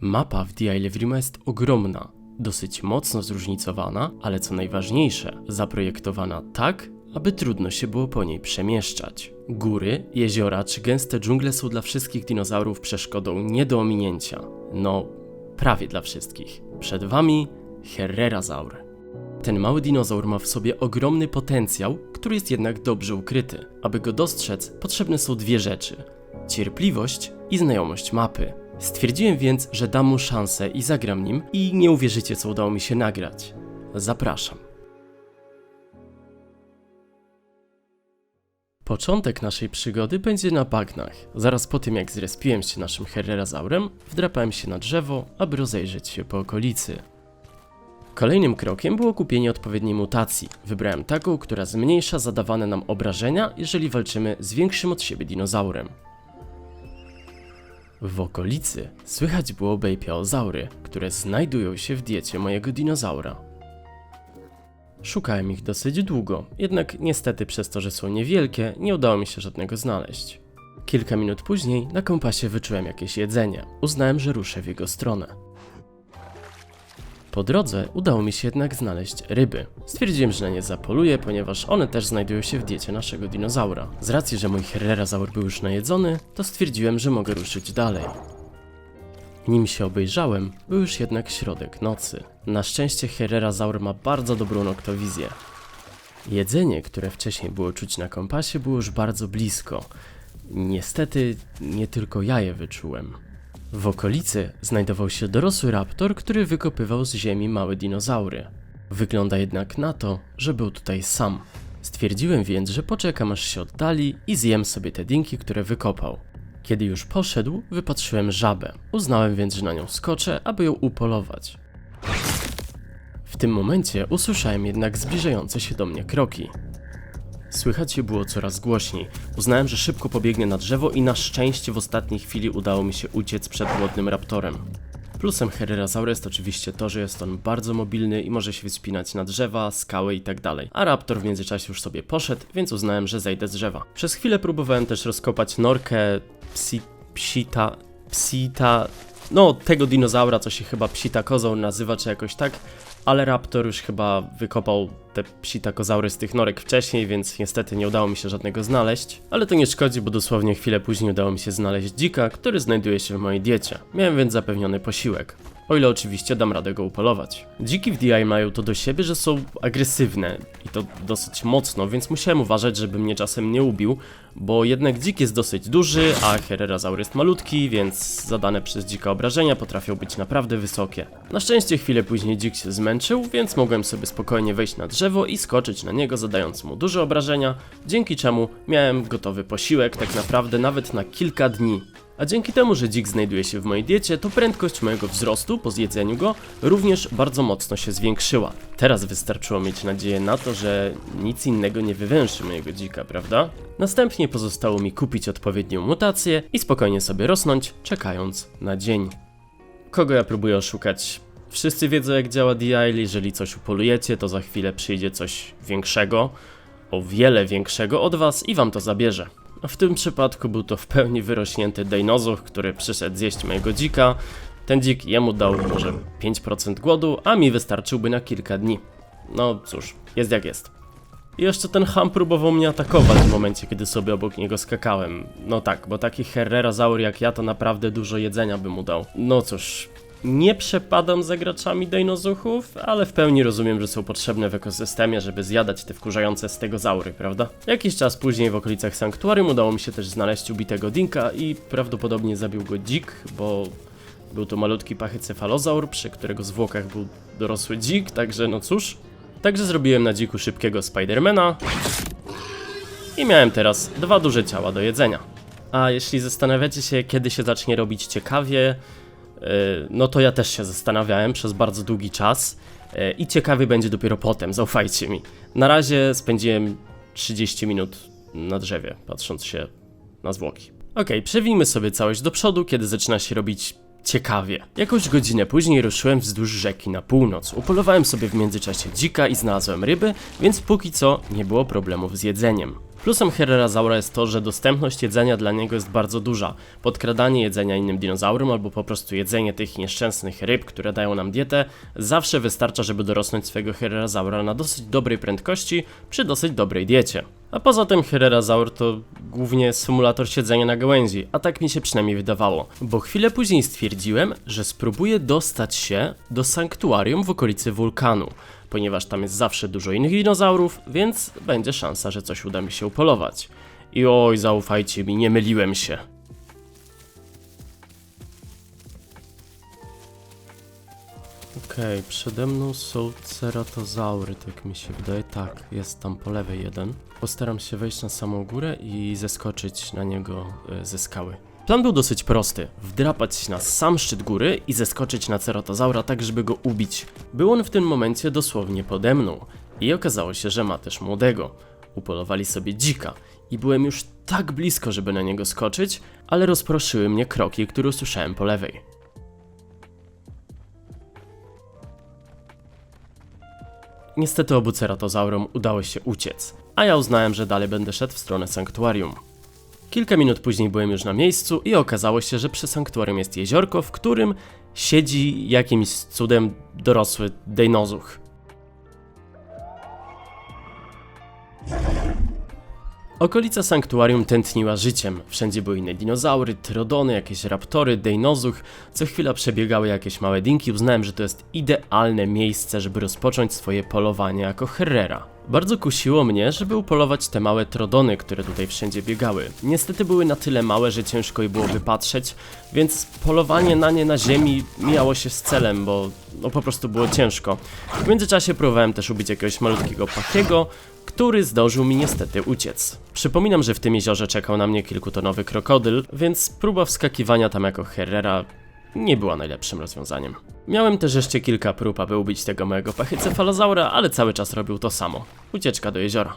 Mapa w The Isle of Rima jest ogromna, dosyć mocno zróżnicowana, ale co najważniejsze, zaprojektowana tak, aby trudno się było po niej przemieszczać. Góry, jeziora czy gęste dżungle są dla wszystkich dinozaurów przeszkodą nie do ominięcia. No, prawie dla wszystkich. Przed wami Herrerazaur. Ten mały dinozaur ma w sobie ogromny potencjał, który jest jednak dobrze ukryty. Aby go dostrzec, potrzebne są dwie rzeczy: cierpliwość i znajomość mapy. Stwierdziłem więc, że dam mu szansę i zagram nim, i nie uwierzycie, co udało mi się nagrać. Zapraszam. Początek naszej przygody będzie na bagnach. Zaraz po tym, jak zrespiłem się naszym Herrerazaurem, wdrapałem się na drzewo, aby rozejrzeć się po okolicy. Kolejnym krokiem było kupienie odpowiedniej mutacji. Wybrałem taką, która zmniejsza zadawane nam obrażenia, jeżeli walczymy z większym od siebie dinozaurem. W okolicy słychać było bejpiaozaury, które znajdują się w diecie mojego dinozaura. Szukałem ich dosyć długo, jednak niestety przez to, że są niewielkie, nie udało mi się żadnego znaleźć. Kilka minut później na kompasie wyczułem jakieś jedzenie. Uznałem, że ruszę w jego stronę. Po drodze udało mi się jednak znaleźć ryby. Stwierdziłem, że na nie zapoluję, ponieważ one też znajdują się w diecie naszego dinozaura. Z racji, że mój herrerazaur był już najedzony, to stwierdziłem, że mogę ruszyć dalej. Nim się obejrzałem, był już jednak środek nocy. Na szczęście herrerazaur ma bardzo dobrą noktowizję. Jedzenie, które wcześniej było czuć na kompasie, było już bardzo blisko. Niestety, nie tylko ja je wyczułem. W okolicy znajdował się dorosły raptor, który wykopywał z ziemi małe dinozaury. Wygląda jednak na to, że był tutaj sam. Stwierdziłem więc, że poczekam aż się oddali i zjem sobie te dinki, które wykopał. Kiedy już poszedł, wypatrzyłem żabę. Uznałem więc, że na nią skoczę, aby ją upolować. W tym momencie usłyszałem jednak zbliżające się do mnie kroki. Słychać się było coraz głośniej. Uznałem, że szybko pobiegnie na drzewo i na szczęście w ostatniej chwili udało mi się uciec przed głodnym raptorem. Plusem Herrerasaura jest oczywiście to, że jest on bardzo mobilny i może się wspinać na drzewa, skały i tak. A raptor w międzyczasie już sobie poszedł, więc uznałem, że zejdę z drzewa. Przez chwilę próbowałem też rozkopać norkę psi, psita, psita, no tego dinozaura, co się chyba psita kozą nazywa, czy jakoś tak, ale Raptor już chyba wykopał te psitakozaury z tych norek wcześniej, więc niestety nie udało mi się żadnego znaleźć. Ale to nie szkodzi, bo dosłownie chwilę później udało mi się znaleźć dzika, który znajduje się w mojej diecie. Miałem więc zapewniony posiłek. O ile oczywiście dam radę go upolować. Dziki w DI mają to do siebie, że są agresywne i to dosyć mocno, więc musiałem uważać, żeby mnie czasem nie ubił, bo jednak dzik jest dosyć duży, a Herrerazaur jest malutki, więc zadane przez dzika obrażenia potrafią być naprawdę wysokie. Na szczęście chwilę później dzik się zmęczył, więc mogłem sobie spokojnie wejść na drzewo i skoczyć na niego, zadając mu duże obrażenia, dzięki czemu miałem gotowy posiłek tak naprawdę nawet na kilka dni. A dzięki temu, że dzik znajduje się w mojej diecie, to prędkość mojego wzrostu po zjedzeniu go również bardzo mocno się zwiększyła. Teraz wystarczyło mieć nadzieję na to, że nic innego nie wywęszy mojego dzika, prawda? Następnie pozostało mi kupić odpowiednią mutację i spokojnie sobie rosnąć, czekając na dzień. Kogo ja próbuję oszukać? Wszyscy wiedzą jak działa DI, jeżeli coś upolujecie, to za chwilę przyjdzie coś większego, o wiele większego od was i wam to zabierze. W tym przypadku był to w pełni wyrośnięty dinozaur, który przyszedł zjeść mojego dzika. Ten dzik jemu dał może 5% głodu, a mi wystarczyłby na kilka dni. No cóż, jest jak jest. I jeszcze ten ham próbował mnie atakować w momencie, kiedy sobie obok niego skakałem. No tak, bo taki Herrerazaur jak ja to naprawdę dużo jedzenia by mu dał. No cóż, nie przepadam za graczami dinozuchów, ale w pełni rozumiem, że są potrzebne w ekosystemie, żeby zjadać te wkurzające stegozaury, prawda? Jakiś czas później w okolicach sanktuarium udało mi się też znaleźć ubitego dinka i prawdopodobnie zabił go dzik, bo był to malutki pachycefalozaur, przy którego zwłokach był dorosły dzik, także no cóż. Także zrobiłem na dziku szybkiego Spidermana i miałem teraz dwa duże ciała do jedzenia. A jeśli zastanawiacie się, kiedy się zacznie robić ciekawie, no to ja też się zastanawiałem przez bardzo długi czas yy, i ciekawy będzie dopiero potem, zaufajcie mi. Na razie spędziłem 30 minut na drzewie, patrząc się na zwłoki. Okej, przewijmy sobie całość do przodu, kiedy zaczyna się robić ciekawie. Jakąś godzinę później ruszyłem wzdłuż rzeki na północ. Upolowałem sobie w międzyczasie dzika i znalazłem ryby, więc póki co nie było problemów z jedzeniem. Plusem Herrerazaura jest to, że dostępność jedzenia dla niego jest bardzo duża. Podkradanie jedzenia innym dinozaurom albo po prostu jedzenie tych nieszczęsnych ryb, które dają nam dietę, zawsze wystarcza, żeby dorosnąć swojego Herrerazaura na dosyć dobrej prędkości przy dosyć dobrej diecie. A poza tym Herrerazaur to głównie symulator siedzenia na gałęzi, a tak mi się przynajmniej wydawało. Bo chwilę później stwierdziłem, że spróbuję dostać się do sanktuarium w okolicy wulkanu, ponieważ tam jest zawsze dużo innych dinozaurów, więc będzie szansa, że coś uda mi się upolować. I oj, zaufajcie mi, nie myliłem się. Okej, przede mną są ceratozaury, tak mi się wydaje. Tak, jest tam po lewej jeden. Postaram się wejść na samą górę i zeskoczyć na niego e, ze skały. Plan był dosyć prosty. Wdrapać się na sam szczyt góry i zeskoczyć na ceratozaura tak, żeby go ubić. Był on w tym momencie dosłownie pode mną. I okazało się, że ma też młodego. Upolowali sobie dzika. I byłem już tak blisko, żeby na niego skoczyć, ale rozproszyły mnie kroki, które usłyszałem po lewej. Niestety obu ceratozaurom udało się uciec, a ja uznałem, że dalej będę szedł w stronę sanktuarium. Kilka minut później byłem już na miejscu i okazało się, że przy sanktuarium jest jeziorko, w którym siedzi jakimś cudem dorosły dejnozuch. Okolica sanktuarium tętniła życiem. Wszędzie były inne dinozaury, tyrodony, jakieś raptory, dejnozuch. Co chwila przebiegały jakieś małe dinki. Uznałem, że to jest idealne miejsce, żeby rozpocząć swoje polowanie jako Herrera. Bardzo kusiło mnie, żeby upolować te małe trodony, które tutaj wszędzie biegały. Niestety były na tyle małe, że ciężko je było wypatrzeć, więc polowanie na nie na ziemi mijało się z celem, bo no po prostu było ciężko. W międzyczasie próbowałem też ubić jakiegoś malutkiego pachiego, który zdążył mi niestety uciec. Przypominam, że w tym jeziorze czekał na mnie kilkutonowy krokodyl, więc próba wskakiwania tam jako Herrera nie była najlepszym rozwiązaniem. Miałem też jeszcze kilka prób, aby ubić tego mojego pachycefalozaura, ale cały czas robił to samo. Ucieczka do jeziora.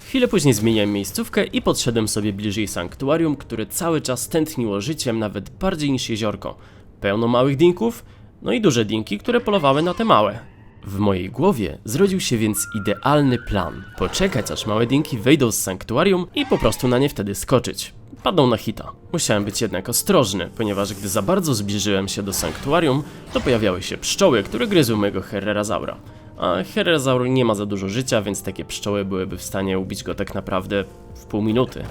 Chwilę później zmieniłem miejscówkę i podszedłem sobie bliżej sanktuarium, które cały czas tętniło życiem nawet bardziej niż jeziorko. Pełno małych dinków, no i duże dinki, które polowały na te małe. W mojej głowie zrodził się więc idealny plan. Poczekać aż małe dinki wyjdą z sanktuarium i po prostu na nie wtedy skoczyć. Padną na hita. Musiałem być jednak ostrożny, ponieważ gdy za bardzo zbliżyłem się do sanktuarium, to pojawiały się pszczoły, które gryzły mojego Herrerazaura. A Herrerazaur nie ma za dużo życia, więc takie pszczoły byłyby w stanie ubić go tak naprawdę w pół minuty.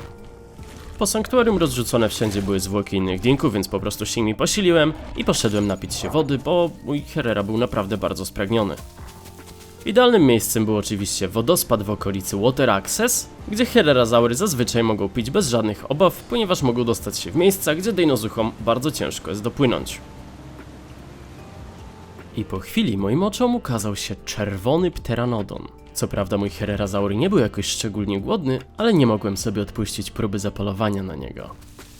Po sanktuarium rozrzucone wszędzie były zwłoki innych dinków, więc po prostu się nimi posiliłem i poszedłem napić się wody, bo mój Herrera był naprawdę bardzo spragniony. Idealnym miejscem był oczywiście wodospad w okolicy Water Access, gdzie Herrerazaury zazwyczaj mogą pić bez żadnych obaw, ponieważ mogą dostać się w miejsca, gdzie dejnozuchom bardzo ciężko jest dopłynąć. I po chwili moim oczom ukazał się czerwony pteranodon. Co prawda mój Herrerazaur nie był jakoś szczególnie głodny, ale nie mogłem sobie odpuścić próby zapolowania na niego.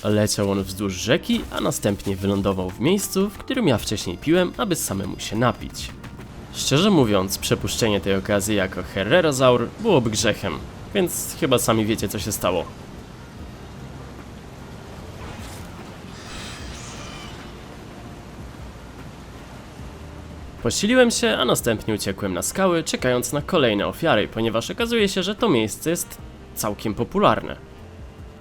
Leciał on wzdłuż rzeki, a następnie wylądował w miejscu, w którym ja wcześniej piłem, aby samemu się napić. Szczerze mówiąc, przepuszczenie tej okazji jako Herrerazaur byłoby grzechem, więc chyba sami wiecie co się stało. Posiliłem się, a następnie uciekłem na skały, czekając na kolejne ofiary, ponieważ okazuje się, że to miejsce jest całkiem popularne.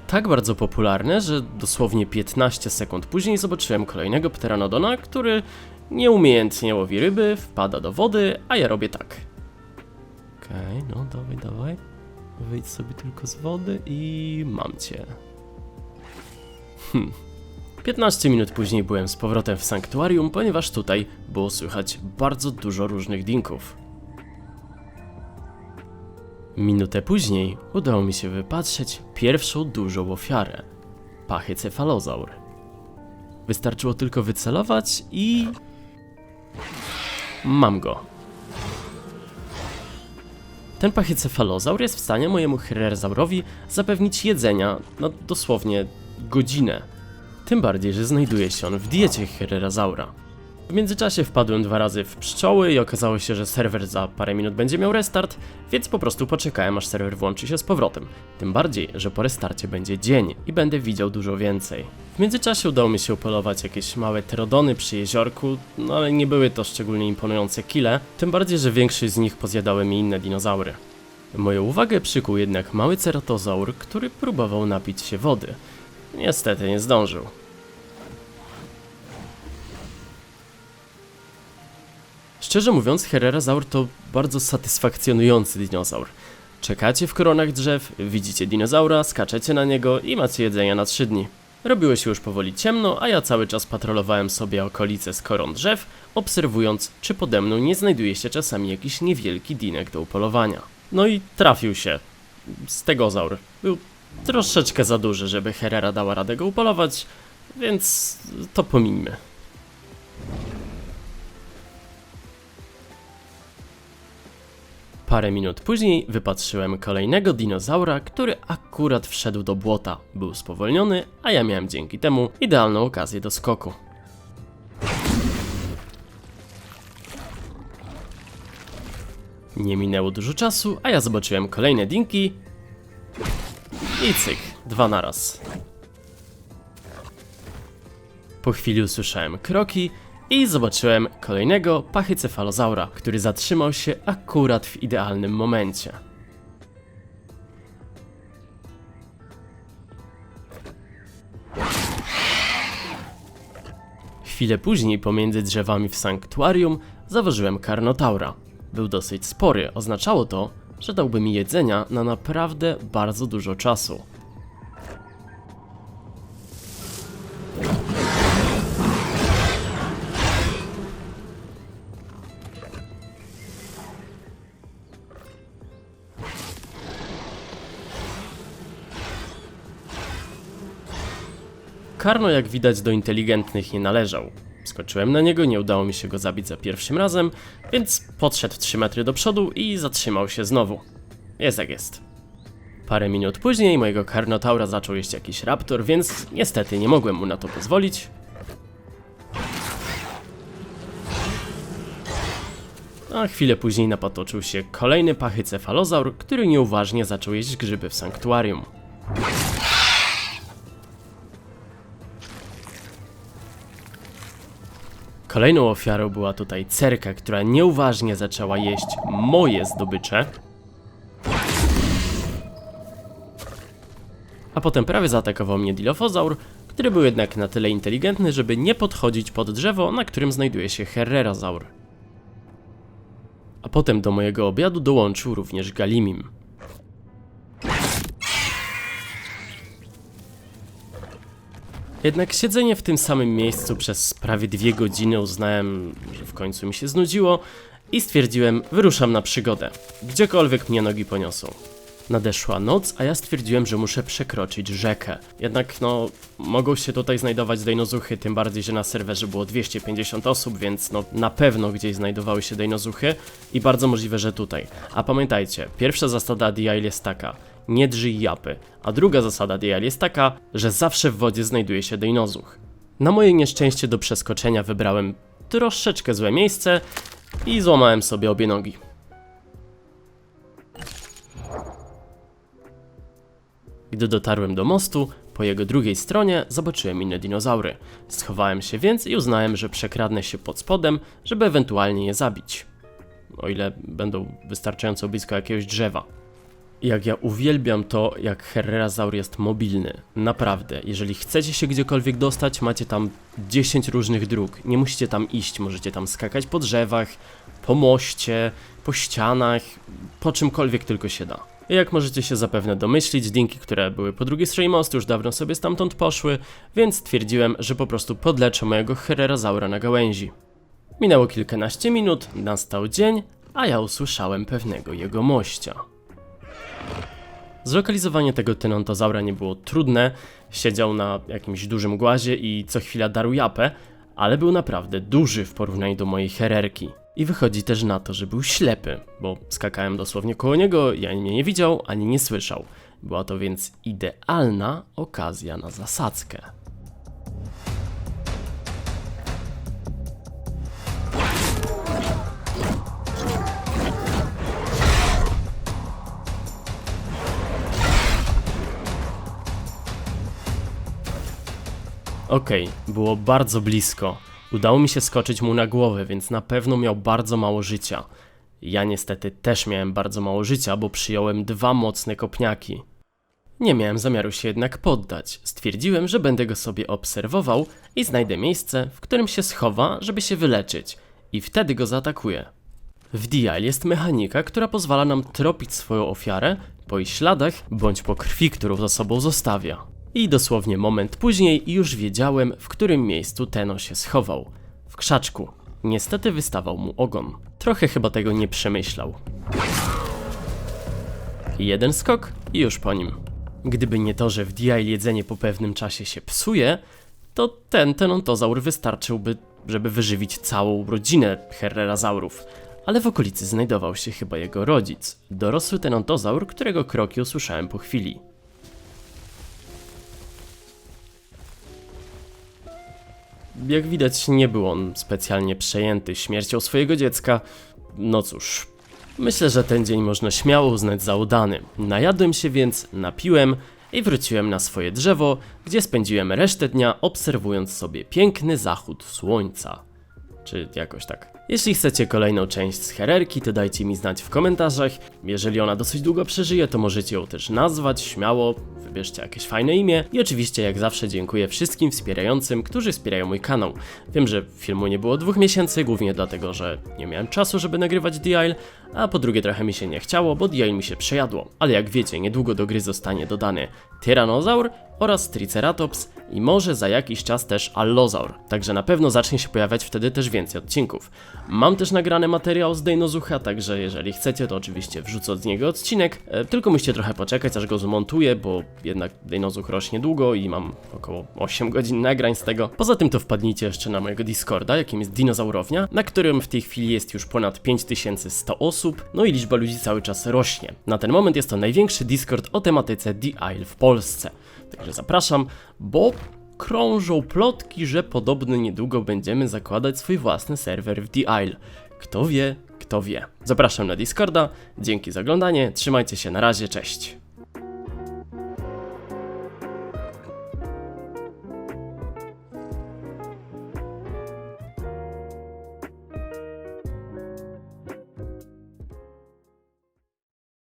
Tak bardzo popularne, że dosłownie 15 sekund później zobaczyłem kolejnego pteranodona, który nieumiejętnie łowi ryby, wpada do wody, a ja robię tak. Okej, no dawaj, dawaj. Wyjdź sobie tylko z wody i mam cię. Hm. 15 minut później byłem z powrotem w sanktuarium, ponieważ tutaj było słychać bardzo dużo różnych dinków. Minutę później udało mi się wypatrzeć pierwszą dużą ofiarę pachycefalozaur. Wystarczyło tylko wycelować i. Mam go. Ten pachycefalozaur jest w stanie mojemu Herrerzaurowi zapewnić jedzenia na dosłownie godzinę. Tym bardziej, że znajduje się on w diecie Herrerazaura. W międzyczasie wpadłem dwa razy w pszczoły i okazało się, że serwer za parę minut będzie miał restart, więc po prostu poczekałem aż serwer włączy się z powrotem. Tym bardziej, że po restarcie będzie dzień i będę widział dużo więcej. W międzyczasie udało mi się upolować jakieś małe terodony przy jeziorku, no ale nie były to szczególnie imponujące kile, tym bardziej, że większość z nich pozjadały mi inne dinozaury. Moją uwagę przykuł jednak mały ceratozaur, który próbował napić się wody. Niestety nie zdążył. Szczerze mówiąc, Herrerazaur to bardzo satysfakcjonujący dinozaur. Czekacie w koronach drzew, widzicie dinozaura, skaczecie na niego i macie jedzenia na 3 dni. Robiło się już powoli ciemno, a ja cały czas patrolowałem sobie okolice z koron drzew, obserwując, czy pode mną nie znajduje się czasami jakiś niewielki dinek do upolowania. No i trafił się. Stegozaur. Był troszeczkę za duży, żeby Herrera dała radę go upolować, więc to pomińmy. Parę minut później wypatrzyłem kolejnego dinozaura, który akurat wszedł do błota. Był spowolniony, a ja miałem dzięki temu idealną okazję do skoku. Nie minęło dużo czasu, a ja zobaczyłem kolejne dinki i cyk, dwa naraz. Po chwili usłyszałem kroki i zobaczyłem kolejnego pachycefalozaura, który zatrzymał się akurat w idealnym momencie. Chwilę później pomiędzy drzewami w sanktuarium zauważyłem karnotaura. Był dosyć spory, oznaczało to, że dałby mi jedzenia na naprawdę bardzo dużo czasu. Karno, jak widać, do inteligentnych nie należał. Skoczyłem na niego, nie udało mi się go zabić za pierwszym razem, więc podszedł 3 metry do przodu i zatrzymał się znowu. Jest jak jest. Parę minut później mojego karnotaura zaczął jeść jakiś raptor, więc niestety nie mogłem mu na to pozwolić. A chwilę później napatoczył się kolejny pachycefalozaur, który nieuważnie zaczął jeść grzyby w sanktuarium. Kolejną ofiarą była tutaj cerka, która nieuważnie zaczęła jeść moje zdobycze. A potem prawie zaatakował mnie Dilophosaur, który był jednak na tyle inteligentny, żeby nie podchodzić pod drzewo, na którym znajduje się Herrerazaur. A potem do mojego obiadu dołączył również Galimim. Jednak siedzenie w tym samym miejscu przez prawie dwie godziny uznałem, że w końcu mi się znudziło i stwierdziłem, wyruszam na przygodę, gdziekolwiek mnie nogi poniosą. Nadeszła noc, a ja stwierdziłem, że muszę przekroczyć rzekę. Jednak no, mogą się tutaj znajdować dejnozuchy, tym bardziej, że na serwerze było 250 osób, więc no na pewno gdzieś znajdowały się dejnozuchy i bardzo możliwe, że tutaj. A pamiętajcie, pierwsza zasada DI jest taka, nie drżyj japy. A druga zasada DL jest taka, że zawsze w wodzie znajduje się dejnozuch. Na moje nieszczęście do przeskoczenia wybrałem troszeczkę złe miejsce i złamałem sobie obie nogi. Gdy dotarłem do mostu, po jego drugiej stronie zobaczyłem inne dinozaury. Schowałem się więc i uznałem, że przekradnę się pod spodem, żeby ewentualnie je zabić. O ile będą wystarczająco blisko jakiegoś drzewa. Jak ja uwielbiam to, jak Herrerazaur jest mobilny. Naprawdę, jeżeli chcecie się gdziekolwiek dostać, macie tam 10 różnych dróg. Nie musicie tam iść, możecie tam skakać po drzewach, po moście, po ścianach, po czymkolwiek tylko się da. Jak możecie się zapewne domyślić, dinki, które były po drugiej stronie mostu, już dawno sobie stamtąd poszły, więc stwierdziłem, że po prostu podleczę mojego Herrerazaura na gałęzi. Minęło kilkanaście minut, nastał dzień, a ja usłyszałem pewnego jego mościa. Zlokalizowanie tego tynontozaura nie było trudne, siedział na jakimś dużym głazie i co chwila darł japę, ale był naprawdę duży w porównaniu do mojej hererki. I wychodzi też na to, że był ślepy, bo skakałem dosłownie koło niego i ani mnie nie widział, ani nie słyszał. Była to więc idealna okazja na zasadzkę. Okej, było bardzo blisko. Udało mi się skoczyć mu na głowę, więc na pewno miał bardzo mało życia. Ja niestety też miałem bardzo mało życia, bo przyjąłem dwa mocne kopniaki. Nie miałem zamiaru się jednak poddać. Stwierdziłem, że będę go sobie obserwował i znajdę miejsce, w którym się schowa, żeby się wyleczyć. I wtedy go zaatakuję. W DL jest mechanika, która pozwala nam tropić swoją ofiarę po jej śladach bądź po krwi, którą za sobą zostawia. I dosłownie moment później już wiedziałem, w którym miejscu Teno się schował. W krzaczku. Niestety wystawał mu ogon. Trochę chyba tego nie przemyślał. Jeden skok i już po nim. Gdyby nie to, że w DI jedzenie po pewnym czasie się psuje, to ten tenontozaur wystarczyłby, żeby wyżywić całą rodzinę herrerazaurów. Ale w okolicy znajdował się chyba jego rodzic, dorosły tenontozaur, którego kroki usłyszałem po chwili. Jak widać, nie był on specjalnie przejęty śmiercią swojego dziecka. No cóż, myślę, że ten dzień można śmiało uznać za udany. Najadłem się więc, napiłem i wróciłem na swoje drzewo, gdzie spędziłem resztę dnia obserwując sobie piękny zachód słońca. Czy jakoś tak. Jeśli chcecie kolejną część z Hererki, to dajcie mi znać w komentarzach. Jeżeli ona dosyć długo przeżyje, to możecie ją też nazwać, śmiało, wybierzcie jakieś fajne imię. I oczywiście, jak zawsze, dziękuję wszystkim wspierającym, którzy wspierają mój kanał. Wiem, że filmu nie było dwóch miesięcy, głównie dlatego, że nie miałem czasu, żeby nagrywać DL, a po drugie trochę mi się nie chciało, bo DL mi się przejadło. Ale jak wiecie, niedługo do gry zostanie dodany Tyrannosaur oraz Triceratops i może za jakiś czas też Allozaur, także na pewno zacznie się pojawiać wtedy też więcej odcinków. Mam też nagrany materiał z Dejnozucha, także jeżeli chcecie, to oczywiście wrzucę z niego odcinek, e, tylko musicie trochę poczekać, aż go zmontuję, bo jednak Dejnozuch rośnie długo i mam około 8 godzin nagrań z tego. Poza tym to wpadnijcie jeszcze na mojego Discorda, jakim jest Dinozaurownia, na którym w tej chwili jest już ponad 5100 osób, no i liczba ludzi cały czas rośnie. Na ten moment jest to największy Discord o tematyce Isle w Polsce. Także zapraszam, bo krążą plotki, że podobno niedługo będziemy zakładać swój własny serwer w The Isle. Kto wie, kto wie. Zapraszam na Discorda, dzięki za oglądanie, trzymajcie się, na razie, cześć.